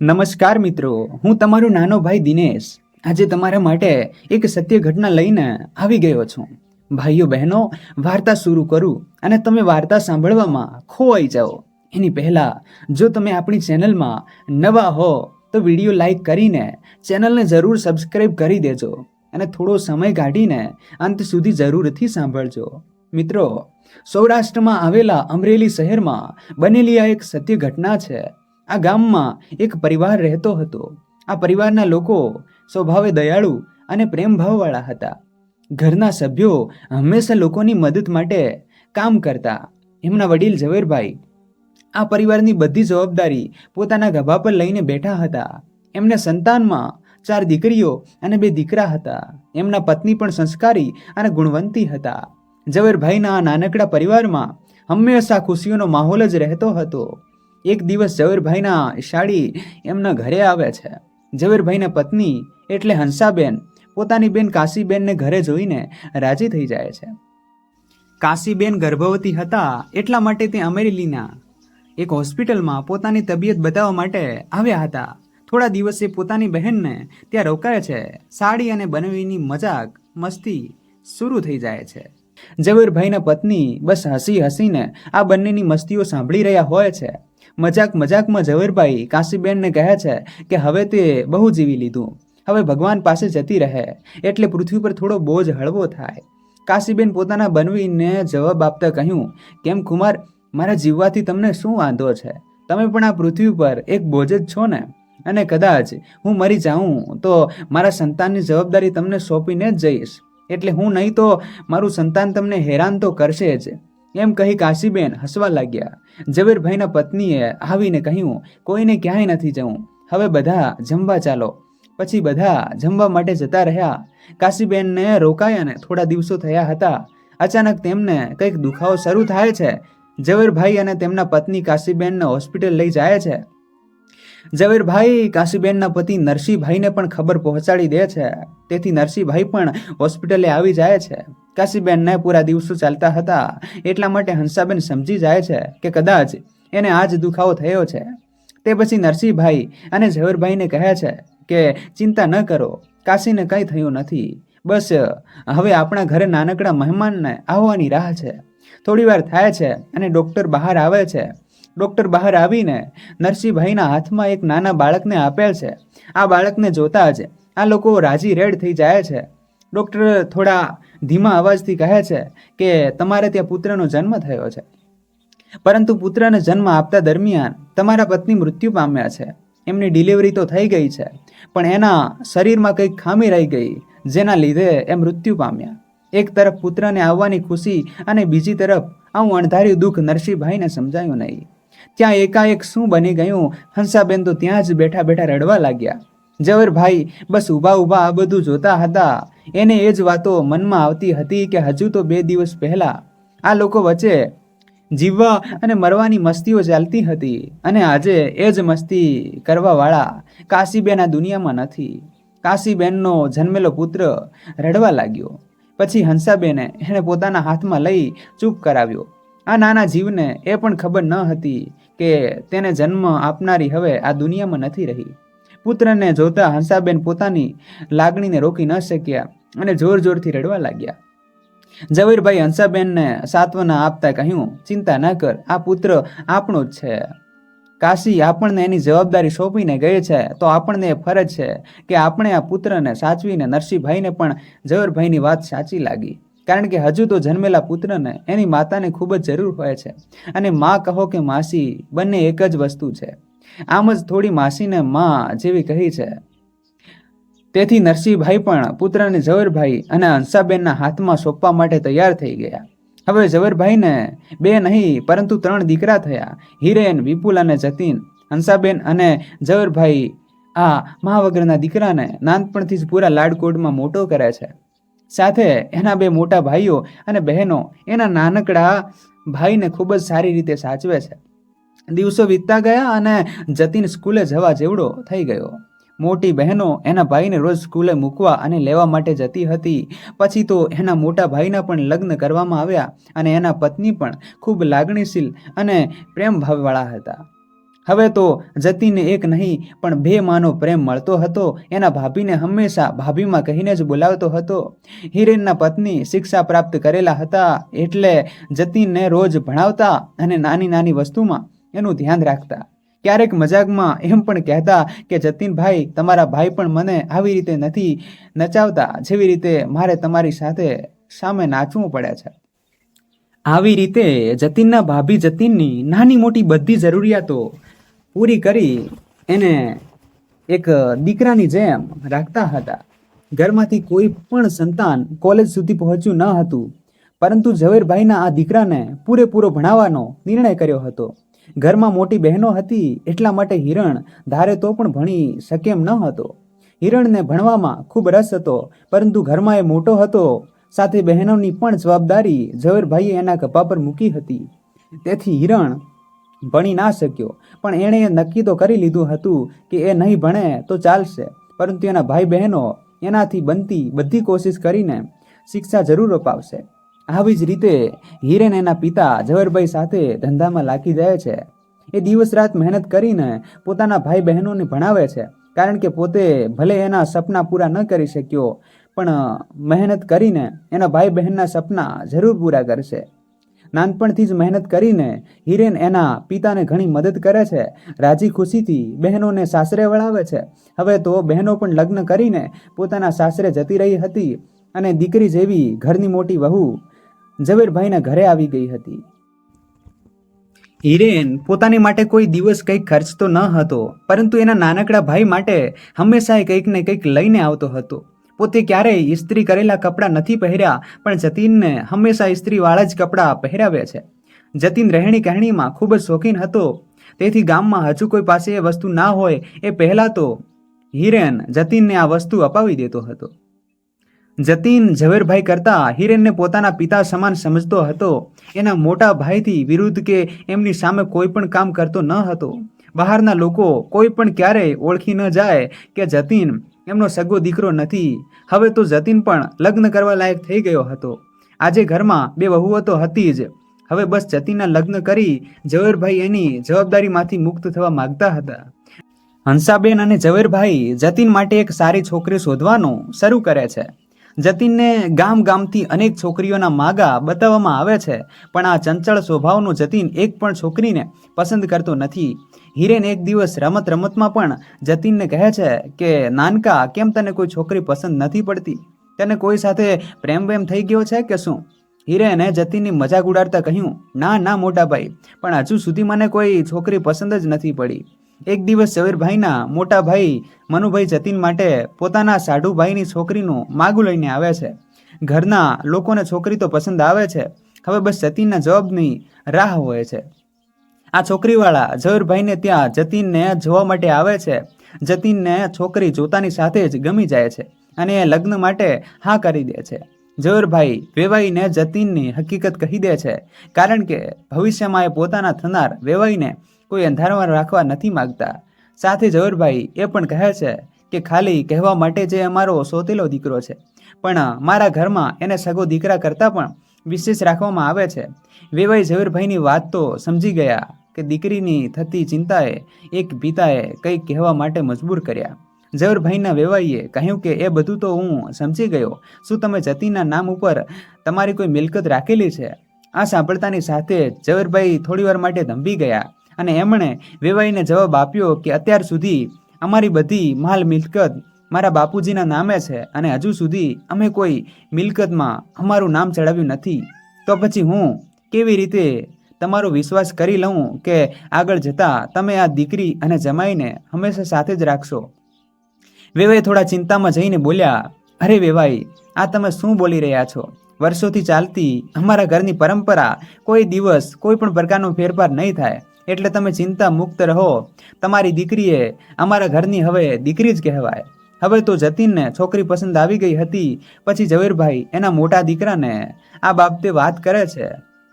નમસ્કાર મિત્રો, હું તમારો નાનો ભાઈ દિનેશ. આજે તમારા માટે એક સત્ય ઘટના લઈને આવી ગયો છું. ભાઈઓ બહેનો, વાર્તા શરૂ કરું અને તમે વાર્તા સાંભળવામાં ખોવાઈ જાઓ. એની પહેલાં, જો તમે આપણી ચેનલમાં નવા હો, તો વીડિયો લાઈક કરીને ચેનલને જરૂર સબસ્ક્રાઈબ કરી દેજો અને થોડો સમય કાઢીને અંત સુધી જરૂરથી સાંભળજો. મિત્રો, સૌરાષ્ટ્રમાં આવેલા અમરેલી શહેરમાં બનેલી આ એક સત્ય ઘટના છે. આ ગામમાં એક પરિવાર રહેતો હતો. આ પરિવારના લોકો સ્વભાવે દયાળુ અને પ્રેમભાવવાળા હતા. ઘરના સભ્યો હંમેશા લોકોની મદદ માટે કામ કરતા. એમના વડીલ ઝવેરભાઈ આ પરિવારની બધી જવાબદારી પોતાના ગભા પર લઈને બેઠા હતા. એમને સંતાનમાં ચાર દીકરીઓ અને બે દીકરા હતા. એમના પત્ની પણ સંસ્કારી અને ગુણવંતી હતા. ઝવેરભાઈના આ નાનકડા પરિવારમાં હંમેશા ખુશીઓનો માહોલ જ રહેતો હતો. એક દિવસ ઝવેરભાઈના શાળી એમના ઘરે આવે છે. ઝવેરભાઈના પત્ની એટલે હંસાબેન, પોતાની બેન કાશીબેનને ઘરે જોઈને રાજી થઈ જાય છે. કાશીબેન ગર્ભવતી હતા એટલા માટે તે અમેરેલીના એક હોસ્પિટલમાં પોતાની તબિયત બતાવવા માટે આવ્યા હતા. થોડા દિવસે પોતાની બહેનને ત્યાં રોકાય છે. સાડી અને બનવીની મજાક મસ્તી શરૂ થઈ જાય છે. ઝવેરભાઈના પત્ની બસ હસી હસીને આ બંનેની મસ્તીઓ સાંભળી રહ્યા હોય છે. મજાક મજાકમાં ઝવેરભાઈ કાશીબેનને કહે છે કે હવે તે બહુ જીવી લીધું. હવે ભગવાન પાસે જતી રહે, એટલે પૃથ્વી પર થોડો બોજ હળવો થાય. કાશીબેન પોતાના બનવીને જવાબ આપતા કહ્યું, કેમ કુમાર, મારા જીવવાથી તમને શું વાંધો છે? તમે પણ આ પૃથ્વી પર એક બોજ જ છો ને? અને કદાચ હું મરી જાઉં, તો મારા સંતાનની જવાબદારી તમને સોંપીને જ જઈશ. એટલે હું નહીં તો મારું સંતાન તમને હેરાન તો કરશે જ. એમ કહી કાશીબેન હસવા લાગ્યા. ઝવેરભાઈના પત્નીએ આવીને કહ્યું, કોઈને ક્યાંય નથી જવું. હવે બધા જમવા ચાલો. પછી બધા જમવા માટે જતા રહ્યા. કાશીબેનને રોકાયા ને થોડા દિવસો થયા હતા. અચાનક તેમને કંઈક દુખાવો શરૂ થાય છે. ઝવેરભાઈ અને તેમના પત્ની કાશીબેનને હોસ્પિટલ લઈ જાય છે. ઝવેરભાઈ કાશીબેનના પતિ નરસિંહભાઈને પણ ખબર પહોંચાડી દે છે. તેથી નરસિંહભાઈ પણ હોસ્પિટલે આવી જાય છે. કાશીબેનને પૂરા દિવસો ચાલતા હતા. એટલા માટે હંસાબેન સમજી જાય છે કે કદાચ એને આજ દુખાવો થયો છે. તે પછી નરસિંહભાઈ અને ઝવેરભાઈને કહે છે કે, ચિંતા ન કરો, કાશીને કંઈ થયું નથી. બસ, હવે આપણા ઘરે નાનકડા મહેમાનને આવવાની રાહ છે. થોડી વાર થાય છે અને ડૉક્ટર બહાર આવે છે. ડૉક્ટર બહાર આવીને નરસિંહભાઈના હાથમાં એક નાના બાળકને આપેલ છે. આ બાળકને જોતા જ આ લોકો રાજી રેડ થઈ જાય છે. ડૉક્ટર થોડા ધીમા અવાજથી કહે છે કે, તમારે ત્યાં પુત્રનો જન્મ થયો છે. પરંતુ પુત્રને જન્મ આપતા દરમિયાન તમારા પત્ની મૃત્યુ પામ્યા છે. એમની ડિલિવરી તો થઈ ગઈ છે, પણ એના શરીરમાં કંઈક ખામી રહી ગઈ, જેના લીધે એ મૃત્યુ પામ્યા. એક તરફ પુત્રને આવવાની ખુશી અને બીજી તરફ આવું અણધાર્યું દુઃખ નરસિંહભાઈને સમજાયું નહીં. ત્યાં એકાએક શું બની ગયું? હંસાબેન તો ત્યાં જ બેઠા બેઠા રડવા લાગ્યા. ઝવેરભાઈ બસ ઊભા ઊભા આ બધું જોતા હતા. એને એ જ વાતો મનમાં આવતી હતી કે હજુ તો બે દિવસ પહેલા. આ લોકો વચ્ચે જીવવા અને મરવાની મસ્તીઓ ચાલતી હતી અને આજે એ જ મસ્તી કરવાવાળા કાશીબેન આ દુનિયામાં નથી. કાશીબેનનો જન્મેલો પુત્ર રડવા લાગ્યો. પછી હંસાબેને એણે પોતાના હાથમાં લઈ ચૂપ કરાવ્યો. આ નાના જીવને એ પણ ખબર ન હતી કે તેને જન્મ આપનારી હવે આ દુનિયામાં નથી રહી. પુત્રને જોતા હંસાબેન પોતાની લાગણીને રોકી ન શક્યા અને જોર જોરથી રડવા લાગ્યા. ઝવેરભાઈ હંસાબેનને સાત્વના આપતા કહ્યું, ચિંતા ન કર, આ પુત્ર આપણો જ છે. કાશી આપણને એની જવાબદારી સોંપીને ગઈ છે, તો આપણને એ ફરજ છે કે આપણે આ પુત્રને સાચવીને નરસિંહભાઈને પણ ઝવેરભાઈની વાત સાચી લાગી. કારણ કે હજુ તો જન્મેલા પુત્રને એની માતાને ખૂબ જ જરૂર હોય છે. અને માં કહો કે માસી, બંને એક જ વસ્તુ છે. આમ જ થોડી માસીને માં જેવી કહી છે. તેથી નરસિંહભાઈ પણ પુત્રને ઝવેરભાઈ અને હંસાબેનના હાથમાં સોંપવા માટે તૈયાર થઈ ગયા. હવે ઝવેરભાઈને બે નહીં, પરંતુ ત્રણ દીકરા થયા. હિરેન, વિપુલ અને જતીન. હંસાબેન અને ઝવેરભાઈ આ મહાવગરના દીકરાને નાનપણથી જ પૂરા લાડકોડમાં મોટો કરે છે. સાથે એના બે મોટા ભાઈઓ અને બહેનો એના નાનકડા ભાઈને ખૂબ જ સારી રીતે સાચવે છે. દિવસો વીતતા ગયા અને જતીન સ્કૂલે જવા જેવડો થઈ ગયો. મોટી બહેનો એના ભાઈને રોજ સ્કૂલે મૂકવા અને લેવા માટે જતી હતી. પછી તો એના મોટા ભાઈના પણ લગ્ન કરવામાં આવ્યા અને એના પત્ની પણ ખૂબ લાગણીશીલ અને પ્રેમભાવવાળા હતા. હવે તો જતીને એક નહીં, પણ બે માનો પ્રેમ મળતો હતો. એના ભાભીને હંમેશા ભાભીમાં કહીને જ બોલાવતો હતો. હિરેનના પત્ની શિક્ષા પ્રાપ્ત કરેલા હતા એટલે જતીનને રોજ ભણાવતા અને નાની નાની વસ્તુમાં એનું ધ્યાન રાખતા. ક્યારેક મજાકમાં એમ પણ કહેતા કે, જતીનભાઈ, તમારા ભાઈ પણ મને આવી રીતે નથી નચાવતા જેવી રીતે મારે તમારી સાથે સામે નાચવું પડે છે. આવી રીતે જતીનના ભાભી જતીનની નાની મોટી બધી જરૂરિયાતો પૂરી કરી એને એક દીકરાની જેમ રાખતા હતા. ઘરમાંથી કોઈ પણ સંતાન કોલેજ સુધી પહોંચ્યું ન હતું. પરંતુ ઝવેરભાઈના આ દીકરાને પૂરેપૂરો ભણાવવાનો નિર્ણય કર્યો હતો. ઘરમાં મોટી બહેનો હતી એટલા માટે હિરણ ધારે તો પણ ભણી શકે એમ ન હતો. હિરણને ભણવામાં ખૂબ રસ હતો, પરંતુ ઘરમાં એ મોટો હતો. સાથે બહેનોની પણ જવાબદારી ઝવેરભાઈએ એના કપા પર મૂકી હતી. તેથી હિરણ ભણી ના શક્યો. પણ એણે નક્કી તો કરી લીધું હતું કે એ નહીં ભણે તો ચાલશે. પરંતુ એના ભાઈ બહેનો એનાથી બનતી બધી કોશિશ કરીને શિક્ષા જરૂર અપાવશે. આવી જ રીતે હિરેન એના પિતા ઝવેરભાઈ સાથે ધંધામાં લાગી જાય છે. એ દિવસ રાત મહેનત કરીને પોતાના ભાઈ બહેનોને ભણાવે છે. કારણ કે પોતે ભલે એના સપના પૂરા ન કરી શક્યો, પણ મહેનત કરીને એના ભાઈ બહેનના સપના જરૂર પૂરા કરશે. નાનપણથી જ મહેનત કરીને હિરેન એના પિતાને ઘણી મદદ કરે છે. રાજી ખુશીથી બહેનોને સાસરે વળાવે છે. હવે તો બહેનો પણ લગ્ન કરીને પોતાના સાસરે જતી રહી હતી અને દીકરી જેવી ઘરની મોટી વહુ ઝવેરભાઈના ઘરે આવી ગઈ હતી. હિરેન પોતાની માટે કોઈ દિવસ કંઈક ખર્ચતો ન હતો, પરંતુ એના નાનકડા ભાઈ માટે હંમેશા કંઈક ને કંઈક લઈને આવતો હતો. પોતે ક્યારેય ઇસ્ત્રી કરેલા કપડાં નથી પહેર્યા, પણ જતીનને હંમેશા ઇસ્ત્રીવાળા જ કપડાં પહેરાવ્યા છે. જતીન રહેણી કહેણીમાં ખૂબ જ શોખીન હતો. તેથી ગામમાં હજુ કોઈ પાસે એ વસ્તુ ના હોય, એ પહેલાં તો હિરેન જતીનને આ વસ્તુ અપાવી દેતો હતો. જતીન ઝવેરભાઈ કરતા હિરેનને પોતાના પિતા સમાન સમજતો હતો. એના મોટા ભાઈથી વિરુદ્ધ કે એમની સામે કોઈ પણ કામ કરતો ન હતો. બહારના લોકો કોઈ પણ ક્યારેય ઓળખી ન જાય કે જતીન એમનો સગો દીકરો નથી. હવે તો જતીન પણ લગ્ન કરવા લાયક થઈ ગયો હતો. આજે ઘરમાં બે વહુઓ તો હતી જ. હવે બસ જતીનના લગ્ન કરી ઝવેરભાઈ એની જવાબદારીમાંથી મુક્ત થવા માગતા હતા. હંસાબેન અને ઝવેરભાઈ જતીન માટે એક સારી છોકરી શોધવાનું શરૂ કરે છે. જતીનને ગામ ગામથી અનેક છોકરીઓના માગા બતાવવામાં આવે છે, પણ આ ચંચળ સ્વભાવનું જતીન એક પણ છોકરીને પસંદ કરતો નથી. હિરેન એક દિવસ રમત રમતમાં પણ જતીનને કહે છે કે, નાનકા, કેમ તને કોઈ છોકરી પસંદ નથી પડતી? તને કોઈ સાથે પ્રેમ વેમ થઈ ગયો છે કે શું? હિરેને જતીનની મજાક ઉડાડતા કહ્યું, ના ના, મોટા ભાઈ, પણ હજુ સુધી મને કોઈ છોકરી પસંદ જ નથી પડી. એક દિવસ ઝવેરભાઈના મોટા ભાઈ મનુભાઈ જતીન માટે પોતાના સાઢુભાઈની છોકરીનું માગું લઈને આવે છે. ઘરના લોકોને છોકરી તો પસંદ આવે છે, હવે બસ જતીનના જવાબની રાહ હોય છે. આ છોકરીવાળા ઝવેરભાઈને ત્યાં જતીનને જોવા માટે આવે છે. જતીનને છોકરી જોતાની સાથે જ ગમી જાય છે અને એ લગ્ન માટે હા કરી દે છે. ઝવેરભાઈ વેવાઈને જતીનની હકીકત કહી દે છે, કારણ કે ભવિષ્યમાં એ પોતાના થનાર વેવાઈને કોઈ અંધારામાં રાખવા નથી માગતા. સાથે ઝવેરભાઈ એ પણ કહે છે કે ખાલી કહેવા માટે જે અમારો સોતેલો દીકરો છે. પણ મારા ઘરમાં એને સગો દીકરા કરતાં પણ વિશેષ રાખવામાં આવે છે. વેવાઈ ઝવેરભાઈની વાત તો સમજી ગયા કે દીકરીની થતી ચિંતાએ એક પિતાએ કંઈક કહેવા માટે મજબૂર કર્યા. ઝવેરભાઈના વેવાઈએ કહ્યું કે, એ બધું તો હું સમજી ગયો. શું તમે જતીના નામ ઉપર તમારી કોઈ મિલકત રાખેલી છે? આ સાંભળતાની સાથે ઝવેરભાઈ થોડીવાર માટે ધંભી ગયા. અને એમણે વેવાઈને જવાબ આપ્યો કે અત્યાર સુધી અમારી બધી માલ મિલકત મારા બાપુજીના નામે છે અને હજુ સુધી અમે કોઈ મિલકતમાં અમારું નામ ચડાવ્યું નથી. તો પછી હું કેવી રીતે તમારો વિશ્વાસ કરી લઉં કે આગળ જતાં તમે આ દીકરી અને જમાઈને હંમેશા સાથે જ રાખશો? વેવાઈ થોડા ચિંતામાં જઈને બોલ્યા, અરે વેવાઈ, આ તમે શું બોલી રહ્યા છો? વર્ષોથી ચાલતી અમારા ઘરની પરંપરા કોઈ દિવસ કોઈ પણ પ્રકારનો ફેરફાર નહીં થાય. એટલે તમે ચિંતા મુક્ત રહો. તમારી દીકરીએ અમારા ઘરની હવે દીકરી જ કહેવાય. હવે તો જતીનને છોકરી પસંદ આવી ગઈ હતી. પછી ઝવેરભાઈ એના મોટા દીકરાને આ બાબતે વાત કરે છે.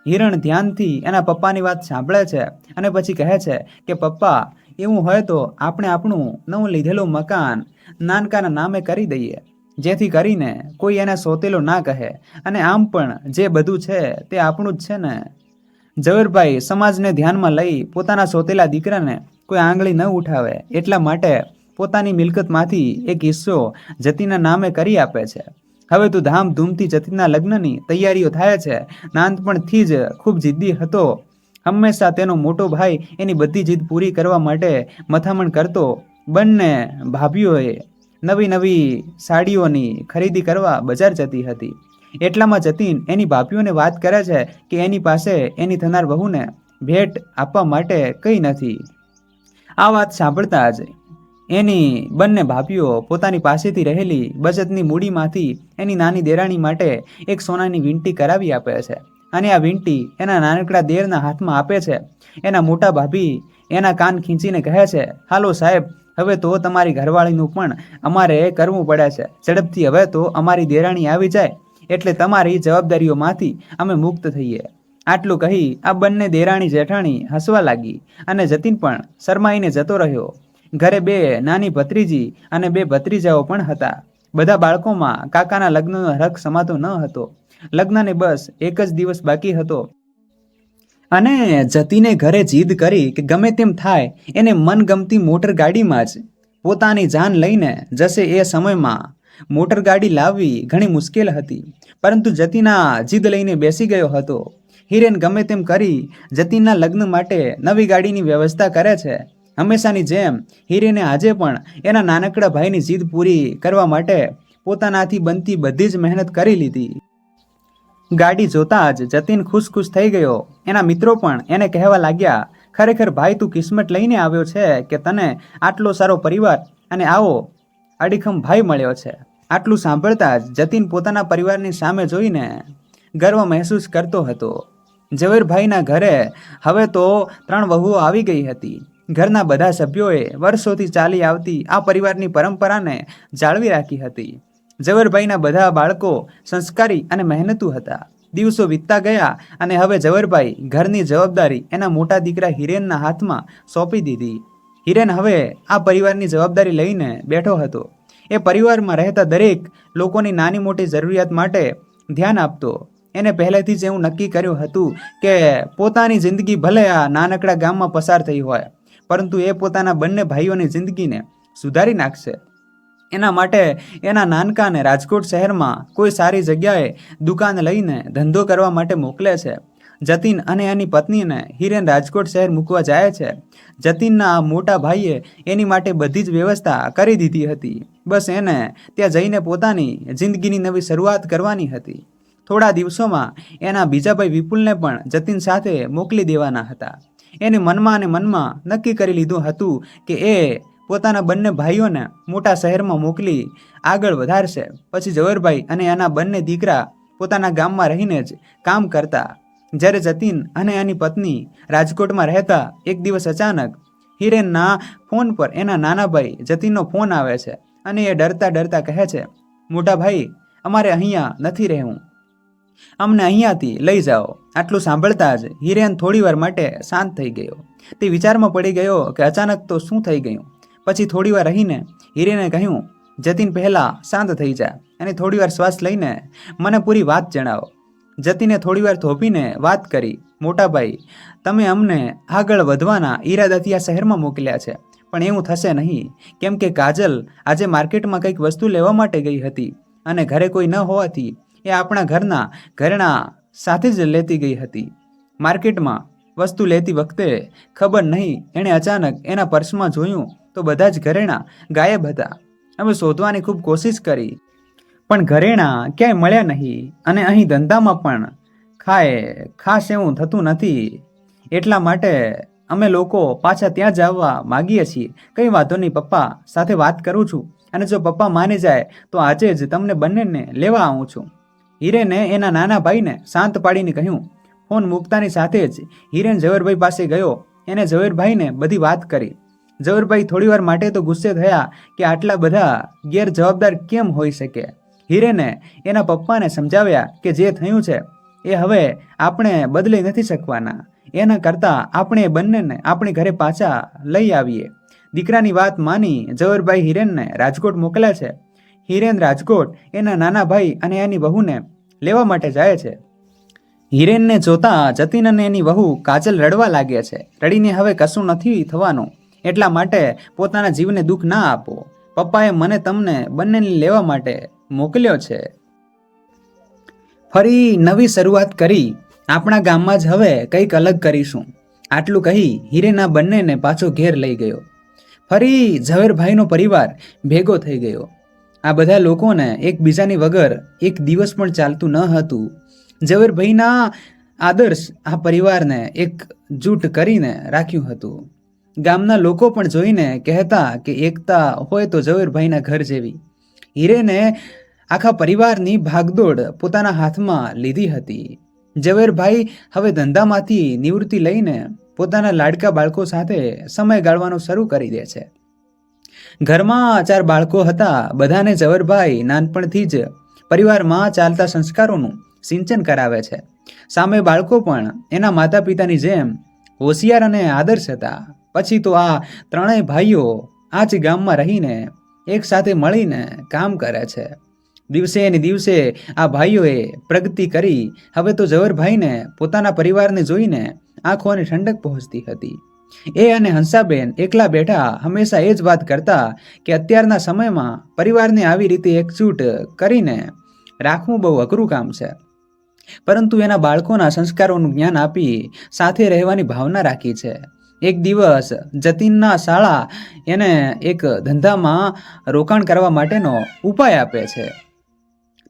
હિરણ ધ્યાનથી એના પપ્પાની વાત સાંભળે છે અને પછી કહે છે કે, પપ્પા, એવું હોય તો આપણે આપણું નવું લીધેલું મકાન નાનકાના નામે કરી દઈએ. જેથી કરીને કોઈ એને સોતેલો ના કહે. અને આમ પણ જે બધું છે તે આપણું જ છે ને. ઝવેરભાઈ સમાજને ધ્યાનમાં લઈ પોતાના સોતેલા દીકરાને કોઈ આંગળી ન ઉઠાવે એટલા માટે પોતાની મિલકતમાંથી એક હિસ્સો જતીના નામે કરી આપે છે. હવે તો ધામધૂમથી જતીના લગ્નની તૈયારીઓ થાય છે. નાનપણથી જ ખૂબ જિદ્દી હતો. હંમેશા તેનો મોટો ભાઈ એની બધી જીદ પૂરી કરવા માટે મથામણ કરતો. બંને ભાભીઓએ નવી નવી સાડીઓની ખરીદી કરવા બજાર જતી હતી. એટલામાં જતીન એની ભાભીઓને વાત કરે છે કે એની પાસે એની થનાર વહુને ભેટ આપવા માટે કંઈ નથી. આ વાત સાંભળતા જ એની બંને ભાભીઓ પોતાની પાસેથી રહેલી બચતની મૂડીમાંથી એની નાની દેરાણી માટે એક સોનાની વીંટી કરાવી આપે છે. અને આ વીંટી એના નાનકડા દેરના હાથમાં આપે છે. એના મોટા ભાભી એના કાન ખીંચીને કહે છે, હાલો સાહેબ, હવે તો તમારી ઘરવાળીનું પણ અમારે કરવું પડે છે. ઝડપથી હવે તો અમારી દેરાણી આવી જાય. એટલે તમારી જવાબદારીઓમાંથી અમે મુક્ત થઈએ. આટલું કહી આ બંને દેરાણી જેઠાણી હસવા લાગી અને જતીન પણ શરમાઈને જતો રહ્યો. ઘરે બે નાની ભત્રીજી અને બે ભત્રીજાઓ પણ હતા. બધા બાળકોમાં કાકાના લગ્નનો હરખ સમાતો ન હતો. લગ્નને બસ એક જ દિવસ બાકી હતો. અને જતીને ઘરે જીદ કરી કે ગમે તેમ થાય, એને મનગમતી મોટર ગાડીમાં જ પોતાની જાન લઈને જશે એ સમયમાં મોટર ગાડી લાવવી ઘણી મુશ્કેલ હતી, પરંતુ જતીના જીદ લઈને બેસી ગયો હતો. હિરેન ગમે તેમ કરી જતીનના લગ્ન માટે નવી ગાડીની વ્યવસ્થા કરે છે. હંમેશાની જેમ હિરેને આજે પણ એના નાનકડા ભાઈની જીદ પૂરી કરવા માટે પોતાનાથી બનતી બધી જ મહેનત કરી લીધી. ગાડી જોતા જ જતીન ખુશ ખુશ થઈ ગયો. એના મિત્રો પણ એને કહેવા લાગ્યા, ખરેખર ભાઈ તું કિસ્મત લઈને આવ્યો છે કે તને આટલો સારો પરિવાર? અને આવો અડીખમ ભાઈ મળ્યો છે. આટલું સાંભળતા જ જતીન પોતાના પરિવારની સામે જોઈને ગર્વ મહેસૂસ કરતો હતો. ઝવેરભાઈના ઘરે હવે તો ત્રણ વહુઓ આવી ગઈ હતી. ઘરના બધા સભ્યોએ વર્ષોથી ચાલી આવતી આ પરિવારની પરંપરાને જાળવી રાખી હતી. ઝવેરભાઈના બધા બાળકો સંસ્કારી અને મહેનતુ હતા. દિવસો વીતતા ગયા અને હવે ઝવેરભાઈ ઘરની જવાબદારી એના મોટા દીકરા હિરેનના હાથમાં સોંપી દીધી. હિરેન હવે આ પરિવારની જવાબદારી લઈને બેઠો હતો. એ પરિવારમાં રહેતા દરેક લોકોની નાની મોટી જરૂરિયાત માટે ધ્યાન આપતો. એને પહેલેથી જ એવું નક્કી કર્યું હતું કે પોતાની જિંદગી ભલે આ નાનકડા ગામમાં પસાર થઈ હોય, પરંતુ એ પોતાના બંને ભાઈઓની જિંદગીને સુધારી નાખશે. એના માટે એના નાનકાને રાજકોટ શહેરમાં કોઈ સારી જગ્યાએ દુકાન લઈને ધંધો કરવા માટે મોકલે છે. જતીન અને એની પત્નીને હિરેન રાજકોટ શહેર મૂકવા જાય છે. જતીનના મોટા ભાઈએ એની માટે બધી જ વ્યવસ્થા કરી દીધી હતી. બસ એને ત્યાં જઈને પોતાની જિંદગીની નવી શરૂઆત કરવાની હતી. થોડા દિવસોમાં એના બીજા ભાઈ વિપુલને પણ જતીન સાથે મોકલી દેવાના હતા. એને મનમાં અને મનમાં નક્કી કરી લીધું હતું કે એ પોતાના બંને ભાઈઓને મોટા શહેરમાં મોકલી આગળ વધારશે. પછી ઝવેરભાઈ અને એના બંને દીકરા પોતાના ગામમાં રહીને જ કામ કરતા જ્યારે જતીન અને એની પત્ની રાજકોટમાં રહેતા એક દિવસ અચાનક હિરેનના ફોન પર એના નાના ભાઈ જતીનનો ફોન આવે છે અને એ ડરતા ડરતા કહે છે, મોટા ભાઈ, અમારે અહીંયા નથી રહેવું. અમને અહીંયાથી લઈ જાઓ. આટલું સાંભળતા જ હિરેન થોડીવાર માટે શાંત થઈ ગયો. તે વિચારમાં પડી ગયો કે અચાનક તો શું થઈ ગયું. પછી થોડીવાર રહીને હિરેને કહ્યું, જતીન પહેલાં શાંત થઈ જા. અને થોડીવાર શ્વાસ લઈને મને પૂરી વાત જણાવો. જતીને થોડીવાર થોભીને વાત કરી, મોટાભાઈ, તમે અમને આગળ વધવાના ઈરાદાથી આ શહેરમાં મોકલ્યા છે, પણ એવું થશે નહીં. કેમ કે કાજલ આજે માર્કેટમાં કંઈક વસ્તુ લેવા માટે ગઈ હતી અને ઘરે કોઈ ન હોવાથી એ આપણા ઘરના ઘરેણા સાથે જ લેતી ગઈ હતી. માર્કેટમાં વસ્તુ લેતી વખતે ખબર નહીં, એણે અચાનક એના પર્સમાં જોયું તો બધા જ ઘરેણા ગાયબ હતા. અમે શોધવાની ખૂબ કોશિશ કરી. પણ ઘરેણા ક્યાંય મળ્યા નહીં અને અહીં ધંધામાં પણ ખાય, ખાસ એવું થતું નથી. એટલા માટે અમે લોકો પાછા ત્યાં જ આવવા માગીએ છીએ. કંઈ વાંધો નહીં, પપ્પા, સાથે વાત કરું છું. અને જો પપ્પા માની જાય, તો આજે જ તમને બંનેને લેવા આવું છું. હિરેને એના નાના ભાઈને શાંત પાડીને કહ્યું. ફોન મૂકતાની સાથે જ હિરેન ઝવેરભાઈ પાસે ગયો. એને ઝવેરભાઈને બધી વાત કરી. ઝવેરભાઈ થોડીવાર માટે તો ગુસ્સે થયા કે આટલા બધા ગેરજવાબદાર કેમ હોઈ શકે? હિરેને એના પપ્પાને સમજાવ્યા કે જે થયું છે, એ હવે આપણે બદલી નથી શકવાના. એના કરતાં આપણે બંનેને આપણી ઘરે પાછા લઈ આવીએ. દીકરાની વાત માની જવરભાઈ હિરેનને રાજકોટ મોકલે છે. હિરેન રાજકોટ એના નાના ભાઈ અને એની વહુને લેવા માટે જાય છે. હિરેનને જોતા જતીન અને એની વહુ કાજલ રડવા લાગે છે. રડીને હવે કશું નથી થવાનું. એટલા માટે પોતાના જીવને દુઃખ ના આપો. પપ્પાએ મને તમને બંનેને લેવા માટે મોકલ્યો છે. ફરી નવી શરૂઆત કરી આપણા ગામમાં જ હવે કંઈક અલગ કરીશું. આટલું કહી હિરેના બંનેને પાછો ઘેર લઈ ગયો. ફરી ઝવેરભાઈનો પરિવાર ભેગો થઈ ગયો. આ બધા લોકોને એકબીજાની વગર એક દિવસ પણ ચાલતું ન હતું. ઝવેરભાઈના આદર્શ આ પરિવારને એક જૂટ કરીને રાખ્યું હતું. ગામના લોકો પણ જોઈને કહેતા કે એકતા હોય તો ઝવેરભાઈના ઘર જેવી. હિરેને આખા પરિવારની ભાગદોડ પોતાના હાથમાં લીધી હતી. ઝવેરભાઈ હવે ધંધામાંથી નિવૃત્તિ લઈને પોતાના લાડકા બાળકો સાથે સમય ગાળવાનો શરૂ કરી દે છે. ઘરમાં ચાર બાળકો હતા, બધાને ઝવેરભાઈ નાનપણથી જ પરિવારમાં ચાલતા સંસ્કારોનું સિંચન કરાવે છે. સામે બાળકો પણ એના માતા પિતાની જેમ હોશિયાર અને આદર્શ હતા. પછી તો આ ત્રણેય ભાઈઓ આ જ ગામમાં રહીને એકસાથે મળીને કામ કરે છે. દિવસે ને દિવસે આ ભાઈઓએ પ્રગતિ કરી. હવે તો ઝવરભાઈને પોતાના પરિવારને જોઈને આંખોની ઠંડક પહોંચતી હતી. એ અને હંસાબેન એકલા બેઠા હંમેશા એ જ વાત કરતા કે અત્યારના સમયમાં પરિવારને આવી રીતે એકજૂટ કરીને રાખવું બહુ અઘરું કામ છે. પરંતુ એના બાળકોના સંસ્કારોનું જ્ઞાન આપી સાથે રહેવાની ભાવના રાખી છે. એક દિવસ જતીનના શાળા એને એક ધંધામાં રોકાણ કરવા માટેનો ઉપાય આપે છે.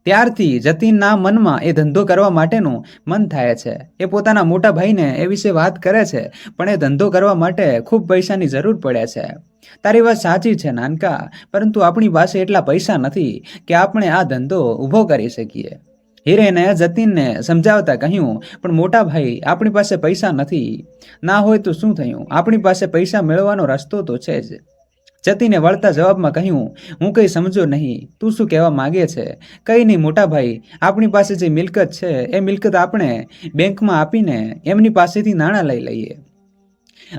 ત્યારથી જતીનના મનમાં એ ધંધો કરવા માટેનું મન થાય છે. એ પોતાના મોટા ભાઈને એ વિશે વાત કરે છે, પણ એ ધંધો કરવા માટે ખૂબ પૈસાની જરૂર પડે છે. તારી વાત સાચી છે નાનકા, પરંતુ આપણી પાસે એટલા પૈસા નથી કે આપણે આ ધંધો ઊભો કરી શકીએ. હિરેને જતીનને સમજાવતા કહ્યું, પણ મોટા ભાઈ, આપણી પાસે પૈસા નથી. ના હોય તો શું થયું? આપણી પાસે પૈસા મેળવવાનો રસ્તો તો છે જ. જતીને વળતા જવાબમાં કહ્યું, હું કંઈ સમજો નહીં. તું શું કહેવા માંગે છે? કંઈ નહીં, મોટા ભાઈ. આપણી પાસે જે મિલકત છે, એ મિલકત આપણે બેંકમાં આપીને એમની પાસેથી નાણાં લઈ લઈએ.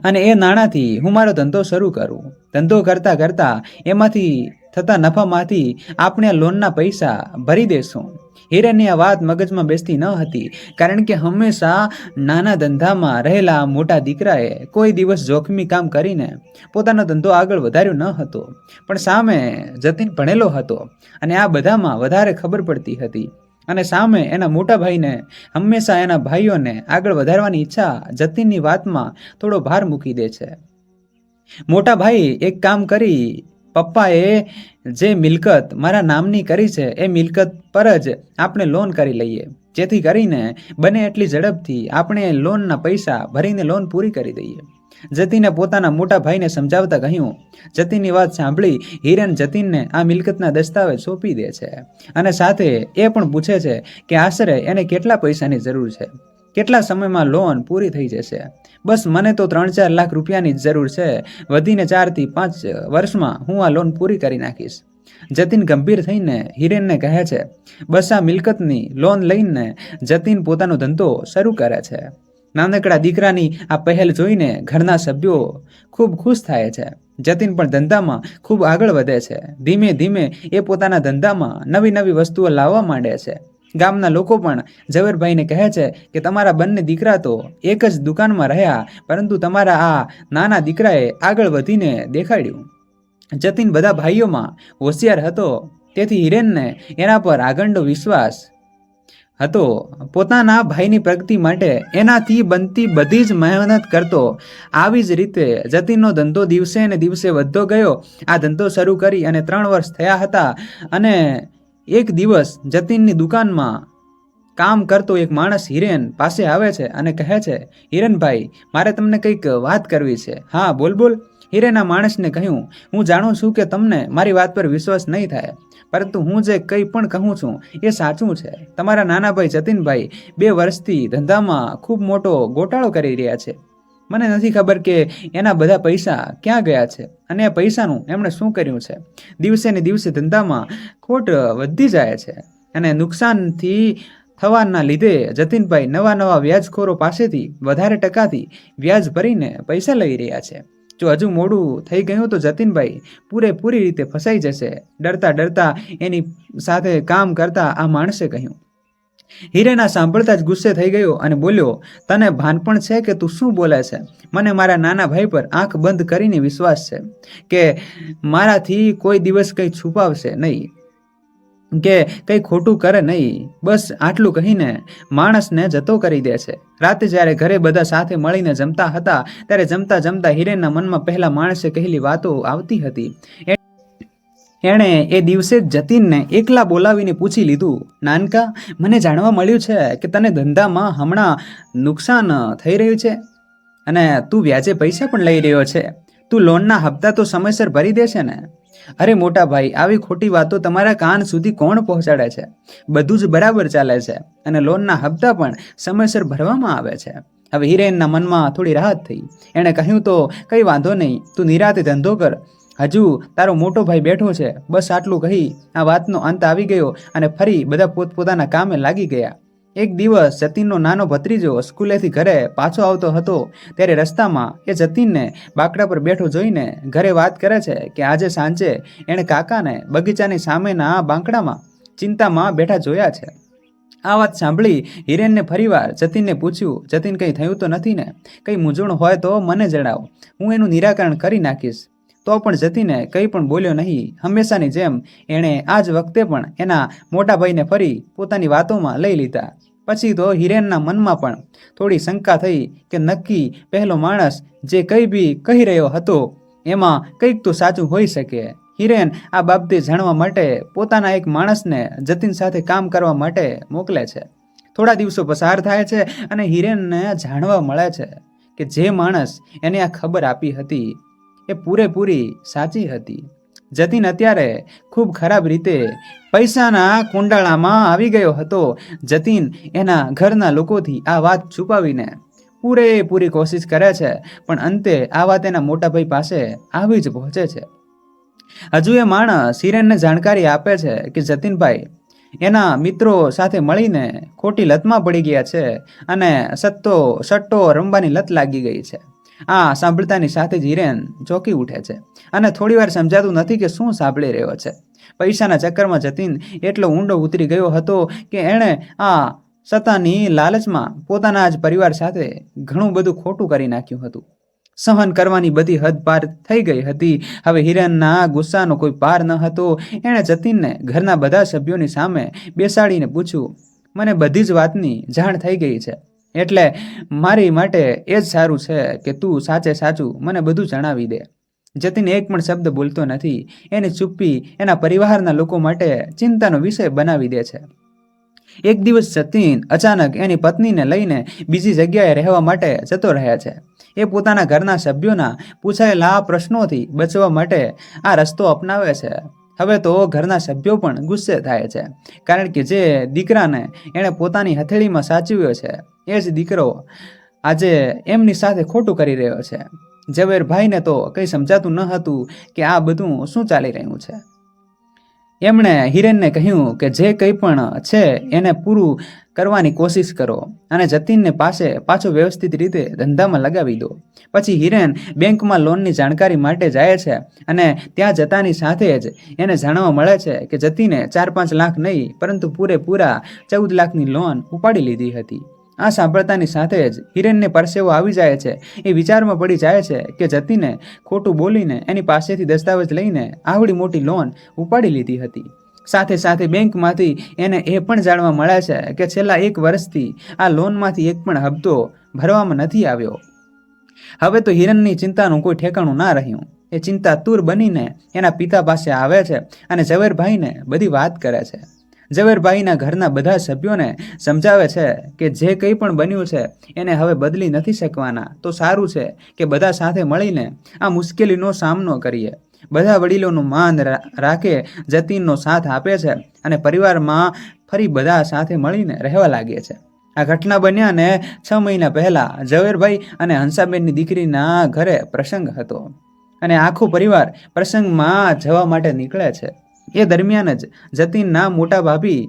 અને એ નાણાંથી હું મારો ધંધો શરૂ કરું. ધંધો કરતાં કરતાં એમાંથી થતા નફામાંથી આપણે લોનના પૈસા ભરી દેશું. હિરેનની આ વાત મગજમાં બેસતી ન હતી, કારણ કે હંમેશા નાના ધંધામાં રહેલા મોટા દીકરાએ કોઈ દિવસ જોખમી કામ કરીને પોતાનો ધંધો આગળ વધાર્યો ન હતો, પણ સામે જતીન ભણેલો હતો અને આ બધામાં વધારે ખબર પડતી હતી. અને સામે એના મોટા ભાઈને હંમેશા એના ભાઈઓને આગળ વધારવાની ઈચ્છા જતીનની વાતમાં થોડો ભાર મૂકી દે છે. મોટા ભાઈ એક કામ કરી પપ્પાએ જે મિલકત મારા નામની કરી છે, એ મિલકત પર જ આપણે લોન કરી લઈએ. જેથી કરીને બને એટલી ઝડપથી આપણે લોનના પૈસા ભરીને લોન પૂરી કરી દઈએ. જતીને પોતાના મોટા ભાઈને સમજાવતા કહ્યું, જતીનની વાત સાંભળી, હિરેન જતીનને આ મિલકતના દસ્તાવેજ સોંપી દે છે. અને સાથે એ પણ પૂછે છે કે આશરે એને કેટલા પૈસાની જરૂર છે? કેટલા સમયમાં લોન પૂરી થઈ જશે? બસ મને તો ત્રણ ચાર લાખ રૂપિયાની જ જરૂર છે. વધીને ચારથી પાંચ વર્ષમાં હું આ લોન પૂરી કરી નાખીશ. જતીન ગંભીર થઈને હિરેનને કહે છે, બસ આ મિલકતની લોન લઈને જતીન પોતાનો ધંધો શરૂ કરે છે. નાનકડા દીકરાની આ પહેલ જોઈને ઘરના સભ્યો ખૂબ ખુશ થાય છે. જતીન પણ ધંધામાં ખૂબ આગળ વધે છે. ધીમે ધીમે એ પોતાના ધંધામાં નવી નવી વસ્તુઓ લાવવા માંડે છે. ગામના લોકો પણ ઝવેરભાઈને કહે છે કે તમારા બંને દીકરા તો એક જ દુકાનમાં રહ્યા, પરંતુ તમારા આ નાના દીકરાએ આગળ વધીને દેખાડ્યું. જતીન બધા ભાઈઓમાં હોશિયાર હતો, તેથી હિરેનને એના પર આગંડો વિશ્વાસ હતો. પોતાના ભાઈની પ્રગતિ માટે એનાથી બનતી બધી જ મહેનત કરતો, આવી જ રીતે જતીનનો ધંધો દિવસે ને દિવસે વધતો ગયો. આ ધંધો શરૂ કરી અને ત્રણ વર્ષ થયા હતા અને એક દિવસ જતીનની દુકાનમાં કામ કરતો એક માણસ હિરેન પાસે આવે છે અને કહે છે, હિરેનભાઈ, મારે તમને કંઈક વાત કરવી છે. હા, બોલ બોલ. હિરેના માણસને કહ્યું, હું જાણું છું કે તમને મારી વાત પર વિશ્વાસ નહીં થાય, પરંતુ હું જે કંઈ પણ કહું છું, એ સાચું છે. તમારા નાના ભાઈ જતીનભાઈ બે વર્ષથી ધંધામાં ખૂબ મોટો ગોટાળો કરી રહ્યા છે. મને નથી ખબર કે એના બધા પૈસા ક્યાં ગયા છે અને એ પૈસાનું એમણે શું કર્યું છે? દિવસે ને દિવસે ધંધામાં ખોટ વધી જાય છે અને નુકસાનથી થવાના લીધે જતીનભાઈ નવા નવા વ્યાજખોરો પાસેથી વધારે ટકાથી વ્યાજ ભરીને પૈસા લઈ રહ્યા છે. જો હજુ મોડું થઈ ગયું તો જતીનભાઈ પૂરેપૂરી રીતે ફસાઈ જશે. ડરતા ડરતા એની સાથે કામ કરતા આ માણસે કહ્યું હિરેન સાંભળતા જ ગુસ્સે થઈ ગયો અને બોલ્યો, તને ભાન પણ છે કે તું શું બોલે છે? મને મારા નાના ભાઈ પર આંખ બંધ કરીને વિશ્વાસ છે કે મારાથી કોઈ દિવસ કંઈ છુપાવશે નહીં, કે કંઈ ખોટું કરે નહીં. બસ આટલું કહીને માણસને જતો કરી દે છે. રાતે જ્યારે ઘરે બધા સાથે મળીને જમતા હતા, ત્યારે જમતા જમતા હિરેનના મનમાં પહેલા માણસે કહેલી વાતો આવતી હતી. એણે એ દિવસે જ જતીનને એકલા બોલાવીને પૂછી લીધું, નાનકા, મને જાણવા મળ્યું છે કે તને ધંધામાં હમણાં નુકસાન થઈ રહ્યું છે અને તું વ્યાજે પૈસા પણ લઈ રહ્યો છે. તું લોનના હપ્તા તો સમયસર ભરી દેશે ને? અરે મોટા ભાઈ, આવી ખોટી વાતો તમારા કાન સુધી કોણ પહોંચાડે છે? બધું જ બરાબર ચાલે છે અને લોનના હપ્તા પણ સમયસર ભરવામાં આવે છે. હવે હિરેનના મનમાં થોડી રાહત થઈ. એણે કહ્યું, તો કંઈ વાંધો નહીં, તું નિરાતે ધંધો કર. હજુ તારો મોટો ભાઈ બેઠો છે. બસ આટલું કહી આ વાતનો અંત આવી ગયો અને ફરી બધા પોતપોતાના કામે લાગી ગયા. એક દિવસ જતીનનો નાનો ભત્રીજો સ્કૂલેથી ઘરે પાછો આવતો હતો. ત્યારે રસ્તામાં એ જતીનને બાકડા પર બેઠો જોઈને ઘરે વાત કરે છે કે આજે સાંજે એણે કાકાને બગીચાની સામેના બાંકડામાં ચિંતામાં બેઠા જોયા છે. આ વાત સાંભળી હિરેનને ફરીવાર જતીનને પૂછ્યું, જતીન, કંઈ થયું તો નથી ને? કંઈ મૂંઝવણ હોય તો મને જણાવ. હું એનું નિરાકરણ કરી નાખીશ. તો પણ જતીને કંઈ પણ બોલ્યો નહીં. હંમેશાની જેમ એણે આ જ વખતે પણ એના મોટા ભાઈને ફરી પોતાની વાતોમાં લઈ લીધા. પછી તો હિરેનના મનમાં પણ થોડી શંકા થઈ કે નક્કી પહેલો માણસ જે કંઈ બી કહી રહ્યો હતો, એમાં કંઈક તો સાચું હોઈ શકે. હિરેન આ બાબતે જાણવા માટે પોતાના એક માણસને જતીન સાથે કામ કરવા માટે મોકલે છે. થોડા દિવસો પસાર થાય છે અને હિરેનને જાણવા મળે છે કે જે માણસ એને આ ખબર આપી હતી એ પૂરેપૂરી સાચી હતી. જતીન અત્યારે ખૂબ ખરાબ રીતે પૈસાના કુંડાળામાં આવી ગયો હતો. જતીન એના ઘરના લોકોથી આ વાત છુપાવીને પૂરેપૂરી કોશિશ કરે છે, પણ અંતે આ વાત એના મોટા ભાઈ પાસે આવી જ પહોંચે છે. હજુ એ માણસ હિરેનને જાણકારી આપે છે કે જતીનભાઈ એના મિત્રો સાથે મળીને ખોટી લતમાં પડી ગયા છે અને સત્તો સટ્ટો રમવાની લત લાગી ગઈ છે. આ સાંભળતાની સાથે જ હિરેન ચોંકી ઉઠે છે અને થોડીવાર સમજાતું નથી કે શું સાંભળી રહ્યો છે. પૈસાના ચક્કરમાં જતીન એટલો ઊંડો ઉતરી ગયો હતો કે એણે આ સત્તાની લાલચમાં પોતાના જ પરિવાર સાથે ઘણું બધું ખોટું કરી નાખ્યું હતું. સહન કરવાની બધી હદ પાર થઈ ગઈ હતી. હવે હિરણના ગુસ્સાનો કોઈ પાર ન હતો. એણે જતીનને ઘરના બધા સભ્યોની સામે બેસાડીને પૂછ્યું, મને બધી જ વાતની જાણ થઈ ગઈ છે. એટલે મારી માટે એ જ સારું છે કે તું સાચે સાચું મને બધું જણાવી દે. જતીન એક પણ શબ્દ બોલતો નથી, એની ચૂપ્પી એના પરિવારના લોકો માટે ચિંતાનો વિષય બનાવી દે છે. એક દિવસ જતીન અચાનક એની પત્નીને લઈને બીજી જગ્યાએ રહેવા માટે જતો રહે છે. એ પોતાના ઘરના સભ્યોના પૂછાયેલા આ પ્રશ્નોથી બચવા માટે આ રસ્તો અપનાવે છે. હવે તો ઘરના સભ્યો પણ ગુસ્સે થાય છે. કારણ કે જે દીકરાને એણે પોતાની હથેળીમાં સાચવ્યો છે, એ જ દીકરો આજે એમની સાથે ખોટું કરી રહ્યો છે. ઝવેરભાઈને તો કંઈ સમજાતું ન હતું કે આ બધું શું ચાલી રહ્યું છે. એમણે હિરેનને કહ્યું કે જે કંઈ પણ છે એને પૂરું કરવાની કોશિશ કરો અને જતીનને પાસે પાછો વ્યવસ્થિત રીતે ધંધામાં લગાવી દો. પછી હિરેન બેંકમાં લોનની જાણકારી માટે જાય છે અને ત્યાં જતાની સાથે જ એને જાણવા મળે છે કે જતીને ચાર પાંચ લાખ નહીં, પરંતુ પૂરેપૂરા ચૌદ લાખની લોન ઉપાડી લીધી હતી. આ સાંભળતાની સાથે જ હિરેનને પરસેવો આવી જાય છે. એ વિચારમાં પડી જાય છે કે જતીને ખોટું બોલીને એની પાસેથી દસ્તાવેજ લઈને આવડી મોટી લોન ઉપાડી લીધી હતી. સાથે સાથે બેંકમાંથી એને એ પણ જાણવા મળે છે કે છેલ્લા એક વર્ષથી આ લોનમાંથી એક પણ હપ્તો ભરવામાં નથી આવ્યો. હવે તો હિરણની ચિંતાનું કોઈ ઠેકાણું ના રહ્યું. એ ચિંતા તૂર બનીને એના પિતા પાસે આવે છે અને ઝવેરભાઈને બધી વાત કરે છે. ઝવેરભાઈના ઘરના બધા સભ્યોને સમજાવે છે કે જે કંઈ પણ બન્યું છે એને હવે બદલી નથી શકવાના. તો સારું છે કે બધા સાથે મળીને આ મુશ્કેલીનો સામનો કરીએ. બધા વડીલોનું માન રાખે, જતીનનો સાથ આપે છે અને પરિવારમાં ફરી બધા સાથે મળીને રહેવા લાગે છે. આ ઘટના બન્યા ને છ મહિના પહેલાં ઝવેરભાઈ અને હંસાબેનની દીકરીના ઘરે પ્રસંગ હતો અને આખો પરિવાર પ્રસંગમાં જવા માટે નીકળે છે. એ દરમિયાન જ જતીનના મોટા ભાભી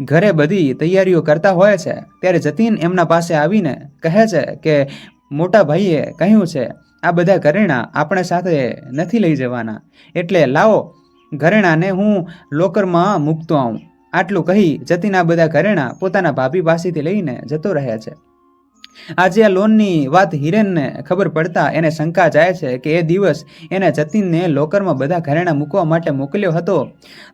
ઘરે બધી તૈયારીઓ કરતા હોય છે. ત્યારે જતીન એમના પાસે આવીને કહે છે કે મોટા ભાઈએ કહ્યું છે આ બધા ઘરેણાં આપણે સાથે નથી લઈ જવાના. એટલે લાવો, ઘરેણાંને હું લોકરમાં મૂકતો આવું. આટલું કહી જતીન બધા ઘરેણાં પોતાના ભાભી પાસેથી લઈને જતો રહે છે. આજે આ લોનની વાત હિરેનને ખબર પડતા એને શંકા જાય છે કે એ દિવસ એને જતીનને લોકરમાં બધા ઘરેણાં મૂકવા માટે મોકલ્યો હતો,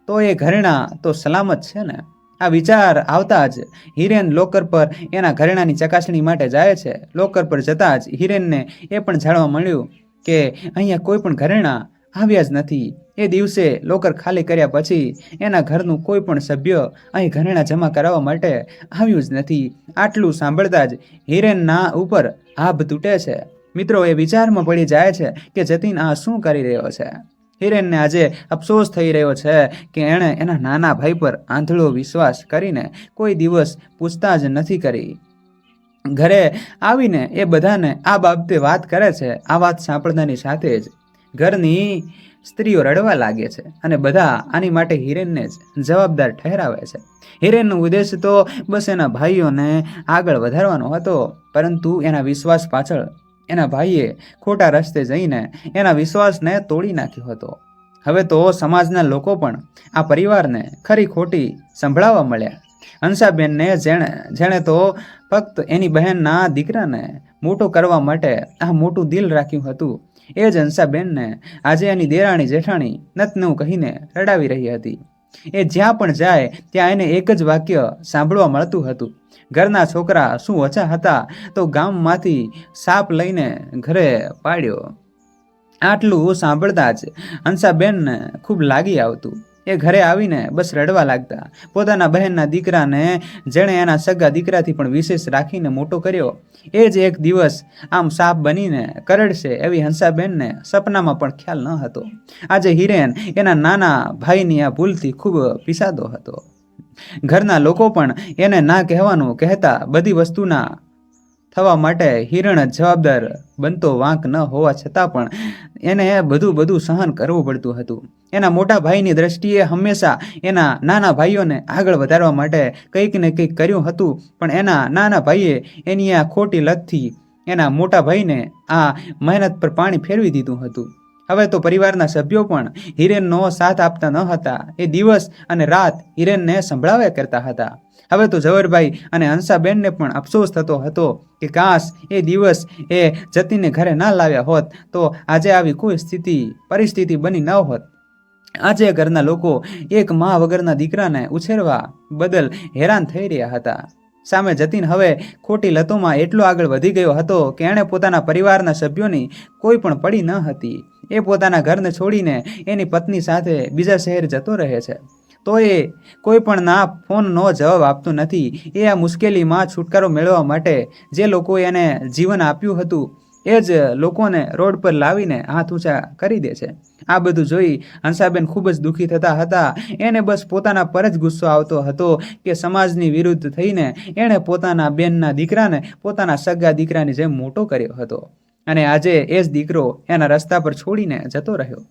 તો એ ઘરેણાં તો સલામત છે ને? આ વિચાર આવતા જ હિરેન લોકર પર એના ઘરેણાની ચકાસણી માટે જાય છે. લોકર પર જતાં જ હિરેનને એ પણ જાણવા મળ્યું કે અહીંયા કોઈ પણ ઘરેણા આવ્યા જ નથી. એ દિવસે લોકર ખાલી કર્યા પછી એના ઘરનું કોઈ પણ સભ્ય અહીં ઘરેણા જમા કરાવવા માટે આવ્યું જ નથી. આટલું સાંભળતા જ હિરેનના ઉપર આભ તૂટે છે. મિત્રો, એ વિચારમાં પડી જાય છે કે જતીન આ શું કરી રહ્યો છે? હિરેનને આજે અફસોસ થઈ રહ્યો છે કે એણે એના નાના ભાઈ પર આંધળો વિશ્વાસ કરીને કોઈ દિવસ પૂછતાછ નથી કરી. ઘરે આવીને એ બધાને આ બાબતે વાત કરે છે, આ વાત સાંભળતાની સાથે જ ઘરની સ્ત્રીઓ રડવા લાગે છે અને બધા આની માટે હિરેનને જ જવાબદાર ઠહેરાવે છે. હિરેનનો ઉદ્દેશ તો બસ એના ભાઈઓને આગળ વધારવાનો હતો, પરંતુ એના વિશ્વાસ પાછળ એના ભાઈએ ખોટા રસ્તે જઈને એના વિશ્વાસને તોડી નાખ્યો હતો. હવે તો સમાજના લોકો પણ આ પરિવારને ખરી ખોટી સંભળાવવા મળ્યા. હંસાબેનને જેણે જેણે તો ફક્ત એની બહેનના દીકરાને મોટું કરવા માટે આ મોટું દિલ રાખ્યું હતું, એ જ હંસાબેનને આજે એની દેરાણી જેઠાણી નતનું કહીને રડાવી રહી હતી. એ જ્યાં પણ જાય ત્યાં એને એક જ વાક્ય સાંભળવા મળતું હતું. ઘરના છોકરા શું ઓછા હતા તો ગામમાંથી સાપ લઈને ઘરે પાડ્યો. આટલું સાંભળતા જ હંસાબેનને ખૂબ લાગી આવતું. એ ઘરે આવીને બસ રડવા લાગતા. પોતાના બહેનના દીકરાને જેણે એના સગા દીકરાથી પણ વિશેષ રાખીને મોટો કર્યો. એ જ એક દિવસ આમ સાપ બનીને કરડશે એવી હંસાબેનને સપનામાં પણ ખ્યાલ ન હતો. આજે હિરેન એના નાના ભાઈની આ ભૂલથી ખૂબ પીસાતો હતો. ઘરના લોકો પણ એને ના કહેવાનું કહેતા બધી વસ્તુના થવા માટે હિરણ જવાબદાર બનતો વાંક ન હોવા છતાં પણ એને બધું બધું સહન કરવું પડતું હતું. એના મોટા ભાઈની દ્રષ્ટિએ હંમેશા એના નાના ભાઈઓને આગળ વધારવા માટે કંઈક ને કંઈક કર્યું હતું, પણ એના નાના ભાઈએ એની આ ખોટી લતથી એના મોટા ભાઈને આ મહેનત પર પાણી ફેરવી દીધું હતું. હવે તો પરિવારના સભ્યો પણ હિરેનનો સાથ આપતા ન હતા. એ દિવસ અને રાત હિરેનને સંભળાવ્યા કરતા હતા. હવે તો ઝવરભાઈ અને હંસાબેનને પણ અફસોસ થતો હતો કે કાશ એ દિવસ એ જતીને ઘરે ના લાવ્યા હોત, તો આજે આવી કોઈ સ્થિતિ, પરિસ્થિતિ બની ન હોત. આજે ઘરના લોકો એક મા વગરના દીકરાને ઉછેરવા બદલ હેરાન થઈ રહ્યા હતા. સામે જતીન હવે ખોટી લતોમાં એટલો આગળ વધી ગયો હતો કે એણે પોતાના પરિવારના સભ્યોની કોઈ પણ પડી ન હતી. એ પોતાના ઘરને છોડીને એની પત્ની સાથે બીજા શહેર જતો રહે છે. તો એ કોઈ પણ ના ફોનનો જવાબ આપતો નથી. એ આ મુશ્કેલીમાં છુટકારો મેળવવા માટે જે લોકોએ એને જીવન આપ્યું હતું, એ જ લોકોને રોડ પર લાવીને હાથ ઊંચા કરી દે છે. આ બધું જોઈ હંસાબેન ખૂબ જ દુઃખી થતા હતા. એને બસ પોતાના પર જ ગુસ્સો આવતો હતો કે સમાજની વિરુદ્ધ થઈને એણે પોતાના બેનના દીકરાને પોતાના સગા દીકરાની જેમ મોટો કર્યો હતો. અને આજે એ જ દીકરો એના રસ્તા પર છોડીને જતો રહ્યો.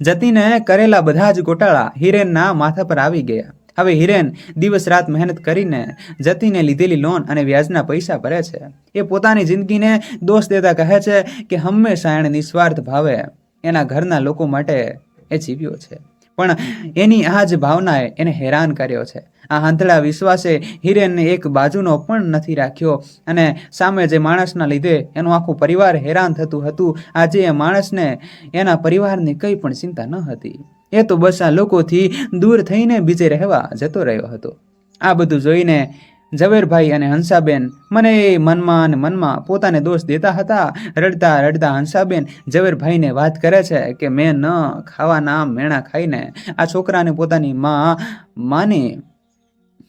જતીને કરેલા બધા જ ગોટાળા હિરેનના માથા પર આવી ગયા. હવે હિરેન દિવસ રાત મહેનત કરીને જતીને લીધેલી લોન અને વ્યાજના પૈસા ભરે છે. એ પોતાની જિંદગીને દોષ દેતા કહે છે કે હંમેશા એણે નિસ્વાર્થ ભાવે એના ઘરના લોકો માટે એ જીવ્યો છે. પણ એની આ જ ભાવનાએ એને હેરાન કર્યો છે. આ હાંધળા વિશ્વાસે હિરેનને એક બાજુનો પણ નથી રાખ્યો. અને સામે જે માણસના લીધે એનું આખું પરિવાર હેરાન થતું હતું આજે એ માણસને એના પરિવારની કંઈ પણ ચિંતા ન હતી. એ તો બસ આ લોકોથી દૂર થઈને બીજે રહેવા જતો રહ્યો હતો. આ બધું જોઈને ઝવેરભાઈ અને હંસાબેન મને એ મનમાં અને મનમાં પોતાને દોષ દેતા હતા. રડતા રડતા હંસાબેન ઝવેરભાઈને વાત કરે છે કે મેં ન ખાવાના મેણા ખાઈને આ છોકરાને પોતાની માં માની.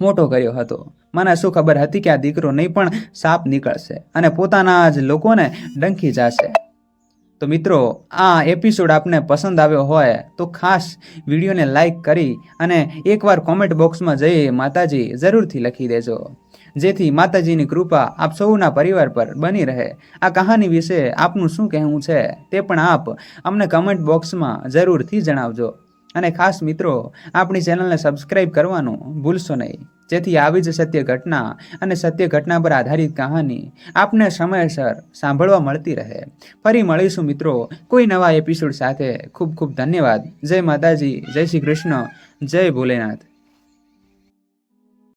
મોટો કર્યો હતો. મને શું ખબર હતી કે આ દીકરો નહીં પણ સાપ નીકળશે અને પોતાના જ લોકોને ડંખી જશે. તો મિત્રો, આ એપિસોડ આપને પસંદ આવ્યો હોય તો ખાસ વિડીયોને લાઈક કરી અને એકવાર કોમેન્ટ બોક્સમાં જઈ માતાજી જરૂરથી લખી દેજો. જેથી માતાજીની કૃપા આપ સૌના પરિવાર પર બની રહે. આ કહાની વિશે આપનું શું કહેવું છે તે પણ આપ અમને કમેન્ટ બોક્સમાં જરૂરથી જણાવજો. અને ખાસ મિત્રો, આપણી ચેનલને સબસ્ક્રાઇબ કરવાનું ભૂલશો નહીં. જેથી આવી જ સત્ય ઘટના અને સત્ય ઘટના પર આધારિત કહાની આપને સમયસર સાંભળવા મળતી રહે. ફરી મળીશું મિત્રો, કોઈ નવા એપિસોડ સાથે. ખૂબ ખૂબ ધન્યવાદ. જય માતાજી, જય શ્રી કૃષ્ણ, જય ભોલેનાથ.